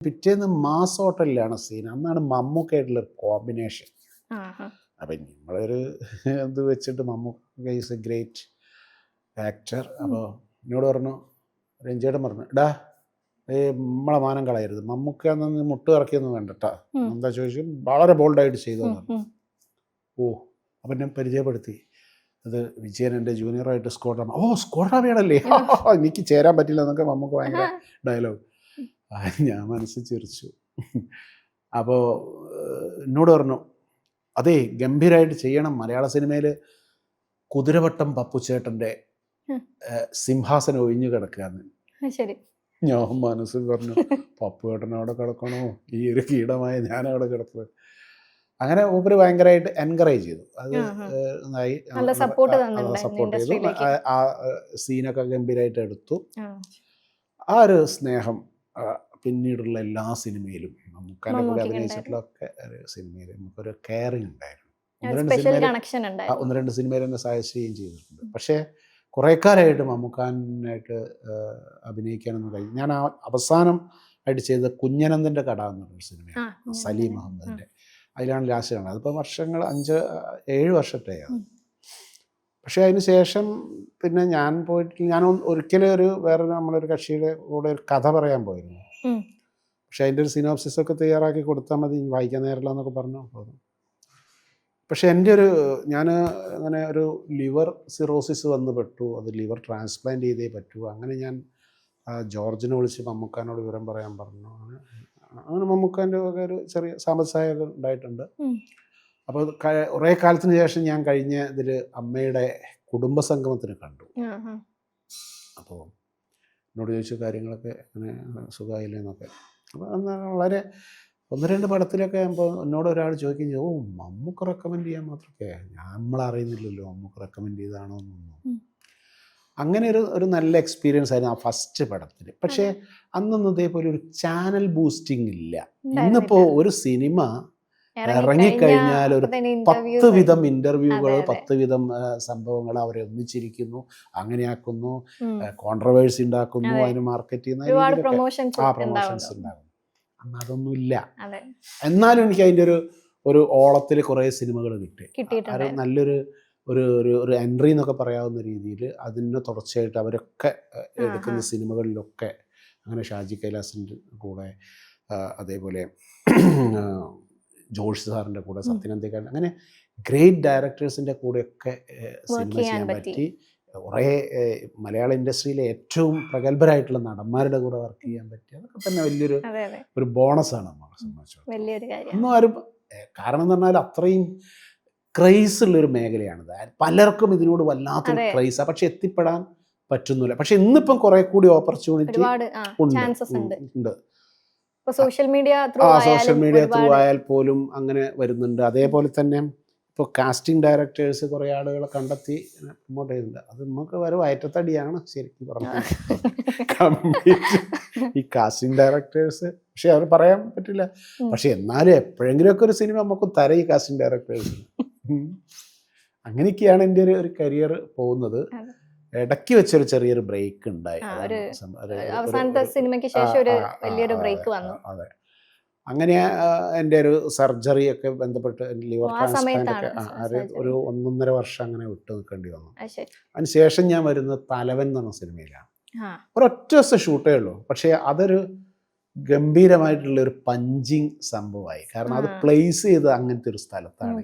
പിറ്റേന്ന് mass ഹോട്ടലിലാണ് scene അന്നാണ് മമ്മൂക്കായിട്ടുള്ള combination അപ്പൊ നമ്മളൊരു ഇത് വെച്ചിട്ട് Mammukka is a great actor അപ്പോൾ എന്നോട് പറഞ്ഞു രഞ്ജേട്ടൻ പറഞ്ഞു എടാ ഏ നമ്മളെ മാനം കളയരുത്. മമ്മൂക്ക എന്ന് മുട്ട് ഇറക്കിയൊന്നും വേണ്ടട്ടാ. എന്താ ചോദിച്ചു? വളരെ ബോൾഡായിട്ട് ചെയ്തു. ഓ അപ്പം എന്നെ പരിചയപ്പെടുത്തി. അത് വിജയൻ എന്റെ ജൂനിയറായിട്ട് സ്കോഡ്രാമ ഓ സ്കോഡ്രാമയാണല്ലേ എനിക്ക് ചേരാൻ പറ്റില്ല എന്നൊക്കെ മമ്മൂക്ക ഭയങ്കര ഡയലോഗ് ഞാൻ മനസ്സ് ചിരിച്ചു അപ്പോൾ എന്നോട് പറഞ്ഞു അതേ ഗംഭീരമായിട്ട് ചെയ്യണം. മലയാള സിനിമയിൽ കുതിരവട്ടം പപ്പുച്ചേട്ടന്റെ സിംഹാസനം ഒഴിഞ്ഞു കിടക്കുകയാണ്. ഞാൻ മനസ്സിൽ പറഞ്ഞു പപ്പുവേട്ടൻ അവിടെ കിടക്കണോ. ഈ ഒരു കീടമായ ഞാൻ അവിടെ കിടക്കുന്നത്. അങ്ങനെ മൂപ്പര് ഭയങ്കരമായിട്ട് എൻകറേജ് ചെയ്തു. അത് നന്നായി. സപ്പോർട്ട് ചെയ്തു. ആ- സീനൊക്കെ ഗംഭീരമായിട്ട് എടുത്തു. ആ. ഒരു സ്നേഹം പിന്നീടുള്ള എല്ലാ സിനിമയിലും നമുക്കാനെ കൂടെ അഭിനയിച്ചിട്ടുള്ളൊക്കെ ഒരു സിനിമയിൽ നമുക്കൊരു കെയറിങ് ഉണ്ടായിരുന്നു. ഒന്ന് രണ്ട് സിനിമയിൽ ഉണ്ടായിരുന്നു. ഒന്ന് രണ്ട് സിനിമയിൽ എന്നെ സഹായിക്കുകയും ചെയ്തിട്ടുണ്ട്. പക്ഷേ കുറേ കാലമായിട്ട് മമ്മൂക്കാനായിട്ട് അഭിനയിക്കാനൊന്നും കഴിഞ്ഞു ഞാൻ അവസാനം ആയിട്ട് ചെയ്ത കുഞ്ഞനന്ദന്റെ കട എന്ന് പറഞ്ഞൊരു സിനിമയാണ്. സലീം അഹമ്മദിന്റെ. അഹമ്മദിന്റെ അതിലാണ് ലാസ്റ്റ് കാണുന്നത്. അതിപ്പോൾ വർഷങ്ങൾ അഞ്ച് ഏഴ് വർഷത്തെയാണ്. പക്ഷേ അതിന് ശേഷം പിന്നെ ഞാൻ പോയിട്ട് ഞാൻ ഒരിക്കലും ഒരു വേറെ നമ്മളൊരു കക്ഷിയുടെ കൂടെ ഒരു കഥ പറയാൻ പോയിരുന്നു. പക്ഷെ അതിന്റെ ഒരു സിനോപ്സിസ് ഒക്കെ തയ്യാറാക്കി കൊടുത്താൽ മതി വായിക്കാൻ നേരില്ല എന്നൊക്കെ പറഞ്ഞു പോകും പക്ഷെ എന്റെ ഒരു ഞാൻ അങ്ങനെ ഒരു ലിവർ സിറോസിസ് വന്ന് പെട്ടു അത് ലിവർ ട്രാൻസ്പ്ലാന്റ് ചെയ്തേ പറ്റൂ. അങ്ങനെ ഞാൻ ജോർജിനെ വിളിച്ച് മമ്മൂക്കാനോട് വിവരം പറയാൻ പറഞ്ഞു. അങ്ങനെ അങ്ങനെ മമ്മൂക്കാന്റെ ഒക്കെ ഒരു ചെറിയ സാമ്പത്തിക ഉണ്ടായിട്ടുണ്ട്. അപ്പോൾ കുറേ കാലത്തിന് ശേഷം ഞാൻ കഴിഞ്ഞ ഇതിൽ അമ്മയുടെ കുടുംബസംഗമത്തിന് കണ്ടു. അപ്പോൾ എന്നോട് ചോദിച്ച കാര്യങ്ങളൊക്കെ അങ്ങനെ സുഖമായില്ലേ എന്നൊക്കെ. അപ്പോൾ വളരെ ഒന്ന് രണ്ട് പടത്തിലൊക്കെ ആകുമ്പോൾ എന്നോട് ഒരാൾ ചോദിക്കുകയും ചെയ്തു ഓ അമ്മയ്ക്ക് റെക്കമെൻഡ് ചെയ്യാൻ മാത്രമൊക്കെ നമ്മൾ അറിയുന്നില്ലല്ലോ മമ്മൂക്ക് റെക്കമെൻഡ് ചെയ്താണോ എന്നൊന്നും. അങ്ങനെ ഒരു ഒരു നല്ല എക്സ്പീരിയൻസ് ആയിരുന്നു ആ ഫസ്റ്റ് പടത്തിൽ. പക്ഷേ അന്നൊന്നും ഇതേപോലെ ഒരു ചാനൽ ബൂസ്റ്റിംഗ് ഇല്ല. ഇന്നിപ്പോൾ ഒരു സിനിമ ഇറങ്ങിക്കഴിഞ്ഞാൽ ഒരു പത്ത് വിധം ഇന്റർവ്യൂകൾ. പത്ത് വിധം സംഭവങ്ങൾ അവരെ ഒന്നിച്ചിരിക്കുന്നു അങ്ങനെയാക്കുന്നു. കോൺട്രവേഴ്സി ഉണ്ടാക്കുന്നു അതെ. അതിന് മാർക്കറ്റ് ചെയ്യുന്ന പ്രൊമോഷൻസ് ആ പ്രൊമോഷൻസ് ഉണ്ടാകും അന്ന് അതൊന്നും ഇല്ല അതെ എന്നാലും എനിക്ക് അതിന്റെ ഒരു ഒരു ഓളത്തിൽ കുറേ സിനിമകൾ കിട്ടി അത് നല്ലൊരു ഒരു ഒരു ഒരു എൻട്രി എന്നൊക്കെ പറയാവുന്ന രീതിയിൽ അതിന് തുടർച്ചയായിട്ട് അവരൊക്കെ എടുക്കുന്ന. സിനിമകളിലൊക്കെ അങ്ങനെ ഷാജി കൈലാസിന്റെ കൂടെ അതേപോലെ ജോഷ് സാറിന്റെ കൂടെ സത്യനന്ദിക്കാൻ അങ്ങനെ ഗ്രേറ്റ് ഡയറക്ടേഴ്സിന്റെ കൂടെയൊക്കെ സിനിമ ചെയ്യാൻ പറ്റി. കുറേ മലയാള ഇൻഡസ്ട്രിയിലെ ഏറ്റവും പ്രഗത്ഭരായിട്ടുള്ള നടന്മാരുടെ കൂടെ വർക്ക് ചെയ്യാൻ പറ്റി. അതൊക്കെ തന്നെ വലിയൊരു ഒരു ബോണസാണ് നമ്മളെ സംബന്ധിച്ചിടത്തോളം ഒന്നും ആരും കാരണം എന്ന് പറഞ്ഞാൽ അത്രയും ക്രൈസ് ഉള്ളൊരു മേഖലയാണിത് പലർക്കും ഇതിനോട് വല്ലാത്തൊരു. ക്രൈസാണ് പക്ഷെ എത്തിപ്പെടാൻ പറ്റുന്നില്ല. പക്ഷെ ഇന്നിപ്പം കുറെ കൂടി ഓപ്പർച്യൂണിറ്റി ഉണ്ട്. ഉണ്ട്. Social media through social media through ആയാൽ പോലും അങ്ങനെ വരുന്നുണ്ട്. അതേപോലെ തന്നെ ഇപ്പോൾ കാസ്റ്റിംഗ് ഡയറക്ടേഴ്സ് കുറേ ആളുകളെ കണ്ടെത്തി പ്രൊമോട്ട് ചെയ്യുന്നുണ്ട്. അത് നമുക്ക് ഒരു വയറ്റത്തടിയാണ് ശരിക്കും കംപ്ലീറ്റ് ഈ കാസ്റ്റിംഗ് ഡയറക്ടേഴ്സ് പക്ഷെ അവർ പറയാൻ പറ്റില്ല. പക്ഷെ എന്നാലും എപ്പോഴെങ്കിലുമൊക്കെ ഒരു സിനിമ നമുക്ക് തര ഈ കാസ്റ്റിംഗ് ഡയറക്ടേഴ്സ് അങ്ങനെയൊക്കെയാണ് എന്റെ ഒരു കരിയർ പോകുന്നത്. ഇടയ്ക്ക് വെച്ചൊരു ചെറിയൊരു ബ്രേക്ക് ഉണ്ടായി. അവസാനത്തെ സിനിമയ്ക്ക് ശേഷം ഒരു വലിയൊരു ബ്രേക്ക് വന്നു. അതെ. അങ്ങനെ എന്റെ ഒരു സർജറി ഒക്കെ ബന്ധപ്പെട്ട് ലിവർ ട്രാൻസ്പ്ലാന്റ് ഒക്കെ ഒരു ഒന്നൊന്നര വർഷം അങ്ങനെ വിട്ടു നിൽക്കേണ്ടി വന്നു. അതിനുശേഷം ശേഷം ഞാൻ വരുന്ന തലവൻ എന്ന് പറഞ്ഞ സിനിമയിലാണ്. ഒരൊറ്റ ദിവസം ഷൂട്ടേ ഉള്ളൂ. പക്ഷേ അതൊരു ഗംഭീരമായിട്ടുള്ള ഒരു പഞ്ചിങ് സംഭവമായി. കാരണം അത് പ്ലേസ് ചെയ്ത് അങ്ങനത്തെ ഒരു സ്ഥലത്താണ്.